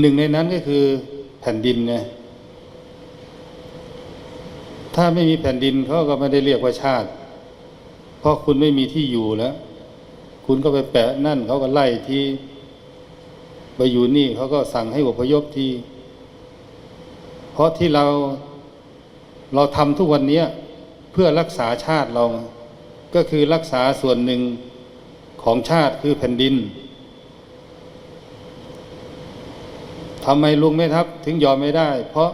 หนึ่งในนั้นก็คือแผ่นดินไงถ้าไม่มีแผ่นดินเขาก็ไม่ได้เรียกว่าชาติ เพราะคุณไม่มีที่อยู่แล้ว คุณก็ไปแปะนั่นเขาก็ไล่ที่ไปอยู่นี่เขาก็สั่งให้อพยพที่เพราะที่เราเราทำทุกวันเนี้ยเพื่อรักษาชาติเรา ก็คือรักษาส่วนหนึ่งของชาติคือแผ่นดิน ทำไมลุงไม่ทับถึงยอมไม่ได้ เพราะ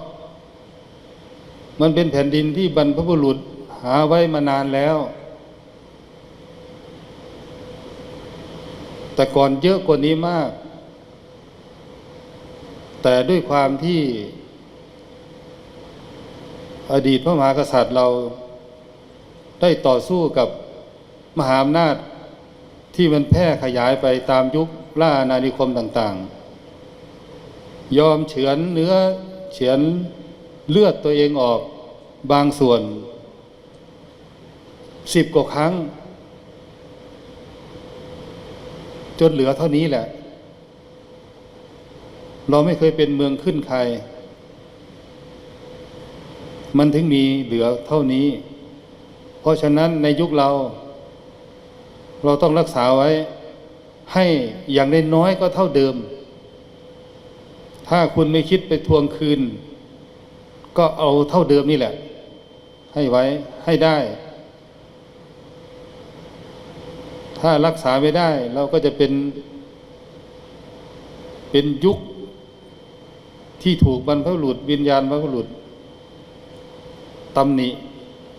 มันเป็นแผ่นดินที่บรรพบุรุษหาไว้มานานแล้ว แต่ก่อนเยอะกว่านี้มาก แต่ด้วยความที่ อดีตพระมหากษัตริย์เราได้ต่อสู้กับมหาอำนาจที่มันแพร่ขยายไปตามยุคล่าอาณานิคมต่าง ๆ ยอมเฉือนเนื้อเฉือนเลือดตัวเองออกบางส่วนสิบกว่าครั้ง จนเหลือเท่านี้แหละ เราไม่เคยเป็นเมืองขึ้นใคร มันถึงมีเหลือเท่านี้ เพราะฉะนั้นในยุคเรา เราต้องรักษาไว้ ให้อย่างน้อยก็เท่าเดิม ถ้าคุณไม่คิดไปทวงคืน ก็เอาเท่าเดิมนี่แหละ ให้ไว้ให้ได้ ถ้ารักษาไม่ได้ เราก็จะเป็น เป็นยุคที่ถูกบรรพบุรุษวิญญาณบรรพบุรุษตำหนิ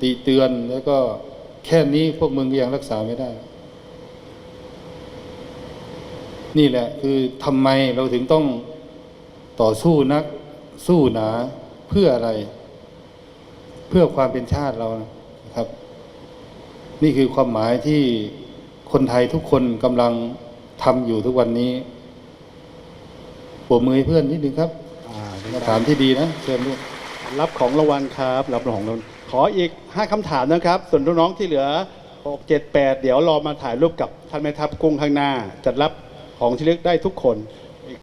ติเตือนแล้วก็แค่นี้พวกมึงก็ยังรักษาไม่ได้ นี่แหละคือทำไมเราถึงต้อง ต่อสู้นัก สู้หนาเพื่ออะไร เพื่อความเป็นชาติเรานะครับ นี่คือความหมายที่คนไทยทุกคนกำลังทำอยู่ทุกวันนี้ปรบมือให้เพื่อนนิดนึงครับอ่าคำถามที่ดีนะเชิญลูกรับของรางวัลครับ รับของรางวัลขออีก 5คำถามนะครับ ส่วนน้องๆที่เหลือ 6 7 8 เดี๋ยวรอมาถ่ายรูปกับท่านแม่ทัพกุ้งข้างหน้า จัดรับของที่เลือกได้ทุกคน